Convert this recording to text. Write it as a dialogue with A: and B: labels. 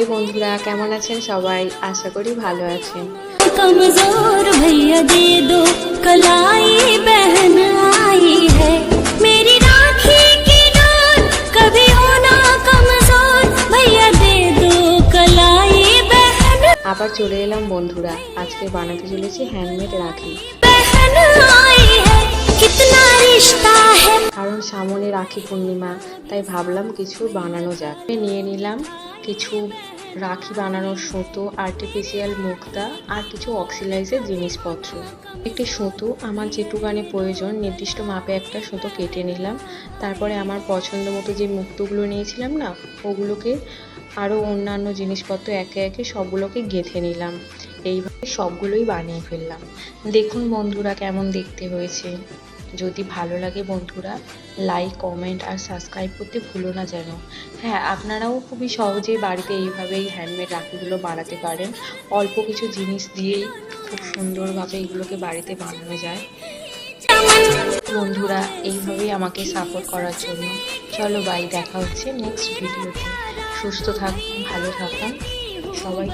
A: High বন্ধুরা কেমন আছেন সবাই? আশা করি ভালো আছেন।
B: কমজোর ভাইয়া দে দো কলাই বহন আই হে। মেরি রাখি কি ডোর কবি হোনা কমজোর ভাইয়া দে দো কলাই বহন।
A: আবার চলে এলাম বন্ধুরা আজকে বানাতে চলেছি হ্যান্ডমেড রাখি। বহন রাখি পূর্ণিমা, তাই ভাবলাম কিছু বানানো যাক। নিয়ে নিলাম কিছু রাখি বানানোর সুতো আর্টিফিশিয়াল মুক্তা আর কিছু অক্সিলাইজের জিনিসপত্র। একটি সুতো, আমার যেটুকানি প্রয়োজন, নির্দিষ্ট মাপে একটা সুতো কেটে নিলাম। তারপরে আমার পছন্দ মতো যে মুক্তগুলো নিয়েছিলাম না, ওগুলোকে আরও অন্যান্য জিনিসপত্র একে একে সবগুলোকে গেঁথে নিলাম। এইভাবে সবগুলোই বানিয়ে ফেললাম। দেখুন বন্ধুরা, কেমন দেখতে হয়েছে। যদি ভালো লাগে বন্ধুরা লাইক কমেন্ট আর সাবস্ক্রাইব করতে ভুলো না যেন। হ্যাঁ আপনারাও খুবই সহজেই বাড়িতে এইভাবেই হ্যান্ডমেড রাখিগুলো বানাতে পারেন। অল্প কিছু জিনিস দিয়েই খুব সুন্দরভাবে এগুলোকে বাড়িতে বানানো যায়। বন্ধুরা, এইভাবেই আমাকে সাপোর্ট করার জন্য। চলো বাই দেখা হচ্ছে নেক্সট ভিডিওতে সুস্থ থাকুন, ভালো থাকুন। সবাই